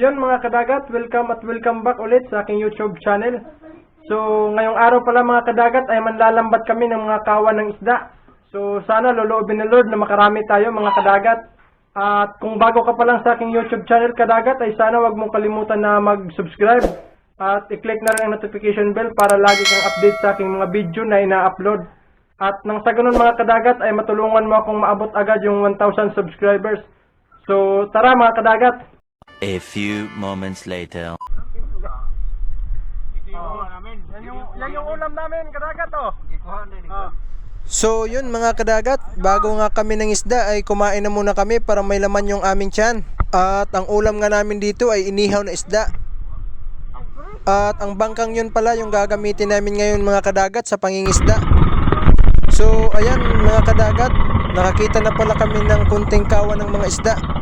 Yun mga kadagat, welcome at welcome back ulit sa aking YouTube channel. So ngayong araw pala mga kadagat ay manlalambat kami ng mga kawan ng isda. So sana loloobin ng Lord na makarami tayo mga kadagat. At kung bago ka pa lang sa aking YouTube channel kadagat ay sana wag mong kalimutan na mag-subscribe. At i-click na rin ang notification bell para lagi kang update sa aking mga video na ina-upload. At nang sa ganun mga kadagat ay matulungan mo akong maabot agad yung 1,000 subscribers. So tara mga kadagat! A few moments later. Yan yung, ulam namin, kadagat oh. So yun mga kadagat, bago nga kami ng isda ay kumain na muna kami para may laman yung aming tiyan. At ang ulam nga namin dito ay inihaw na isda. At ang bangkang yun pala yung gagamitin namin ngayon mga kadagat sa pangingisda. So ayan mga kadagat, nakakita na pala kami ng kunting kawan ng mga isda.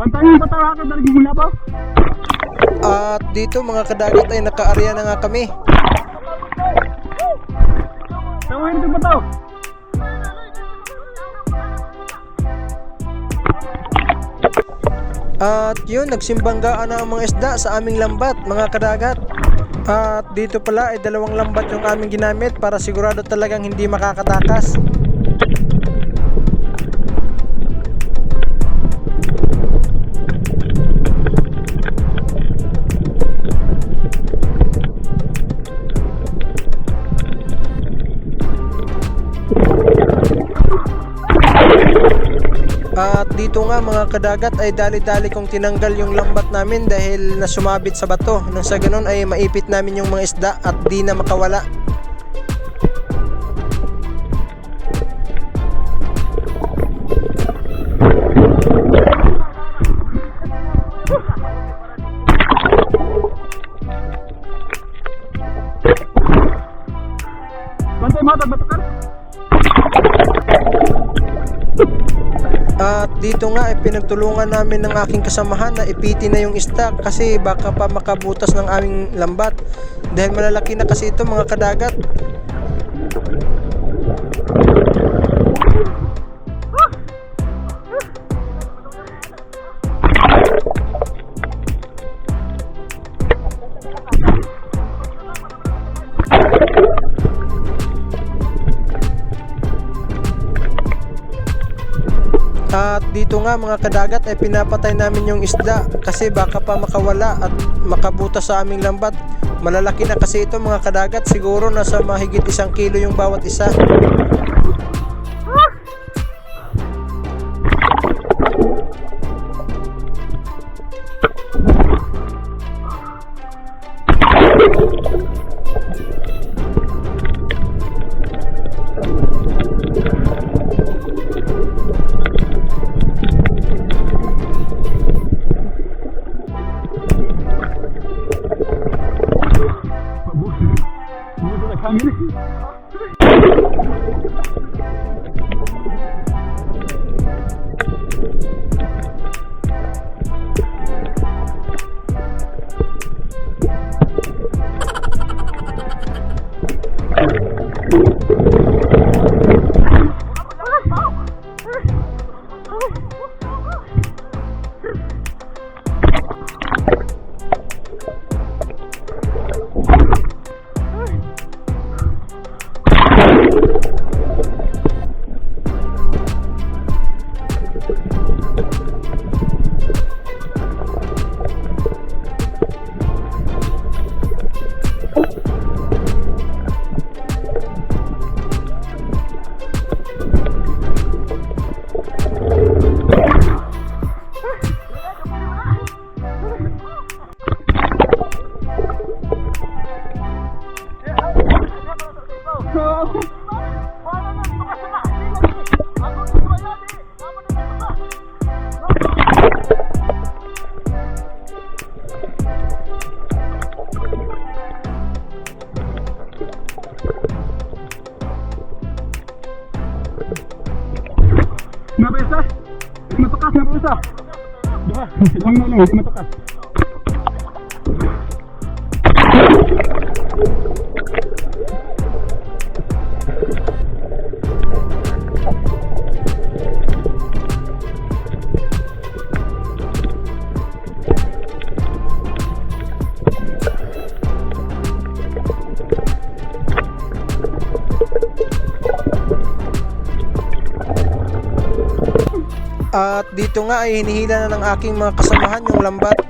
Pantayin pa tayo akin, dalagin muna po. At dito mga kadagat ay nakaarya na nga kami. Tawin ito pa to. At yun, nagsimbanggaan na ang mga isda sa aming lambat, mga kadagat. At dito pala ay dalawang lambat yung aming ginamit para sigurado talagang hindi makakatakas. At dito nga mga kadagat ay dali-dali kong tinanggal yung lambat namin dahil nasumabit sa bato. Nang sa ganun ay maipit namin yung mga isda at di na makawala. Bantay mo, tagbatukan. At dito nga ay pinagtulungan namin ng aking kasamahan na ipiti na yung isda kasi baka pa makabutas ng aming lambat. Dahil malalaki na kasi ito mga kadagat. At dito nga mga kadagat ay pinapatay namin yung isda kasi baka pa makawala at makabutas sa aming lambat. Malalaki na kasi ito mga kadagat siguro nasa mahigit isang kilo yung bawat isa. Matukas, nga ba isa? Diba? Lang na At dito nga ay hinihila na ng aking mga kasamahan yung lambat.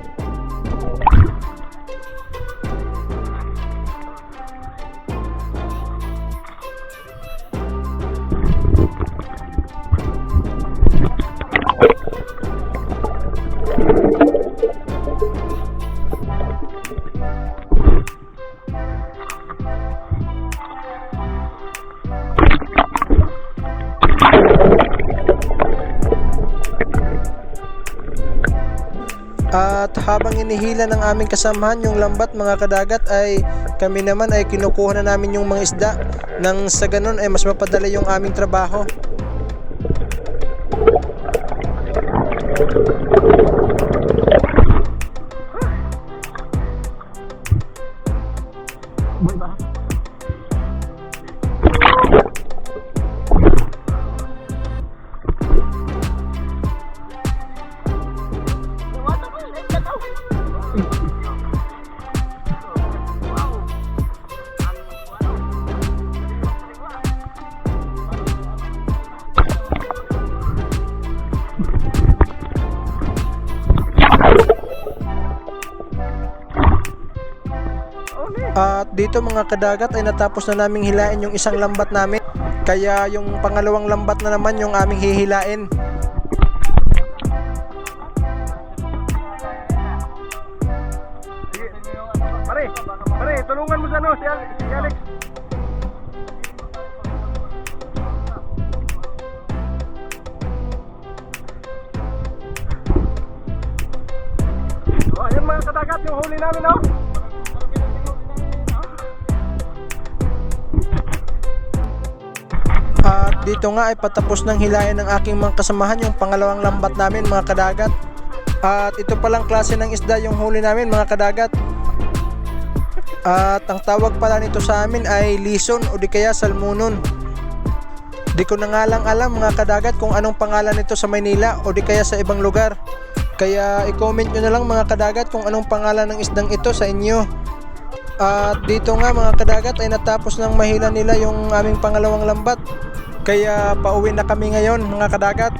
At habang inihila ng aming kasamahan yung lambat mga kadagat ay kami naman ay kinukuha na namin yung mga isda nang sa ganun ay mas mapadali yung aming trabaho. At dito mga kadagat ay natapos na naming hilain yung isang lambat namin. Kaya yung pangalawang lambat na naman yung aming hihilain. Pare, pare, tulungan mo sa ano, si Alex. Oh, ayun mga kadagat, yung huli namin, oh. Dito nga ay patapos ng hilain ng aking mga kasamahan yung pangalawang lambat namin mga kadagat. At ito palang klase ng isda yung huli namin mga kadagat. At ang tawag pala nito sa amin ay lison o di kaya salmonon. Di ko na nga lang alam mga kadagat kung anong pangalan nito sa Maynila o di kaya sa ibang lugar. Kaya i-comment nyo na lang mga kadagat kung anong pangalan ng isdang ito sa inyo. At dito nga mga kadagat ay natapos ng mahila nila yung aming pangalawang lambat. Kaya pauwi na kami ngayon mga kadagat.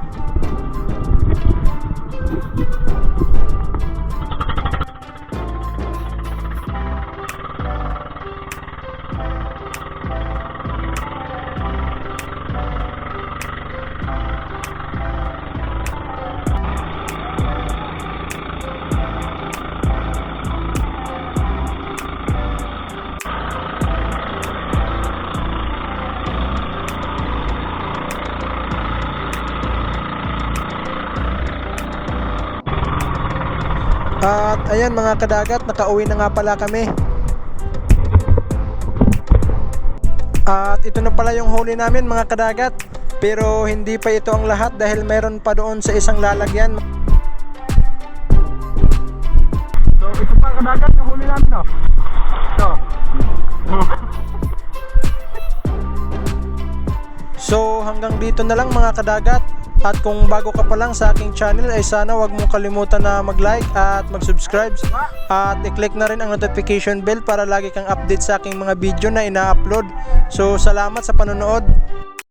At ayan mga kadagat, nakauwi na nga pala kami. At ito na pala yung huli namin mga kadagat. Pero hindi pa ito ang lahat dahil meron pa doon sa isang lalagyan. So, ito pa kadagat, yung huli namin, oh. Ito. So hanggang dito na lang mga kadagat. At kung bago ka pa lang sa aking channel ay sana wag mong kalimutan na mag-like at mag-subscribe at i-click na rin ang notification bell para lagi kang update sa aking mga video na ina-upload. So salamat sa panonood.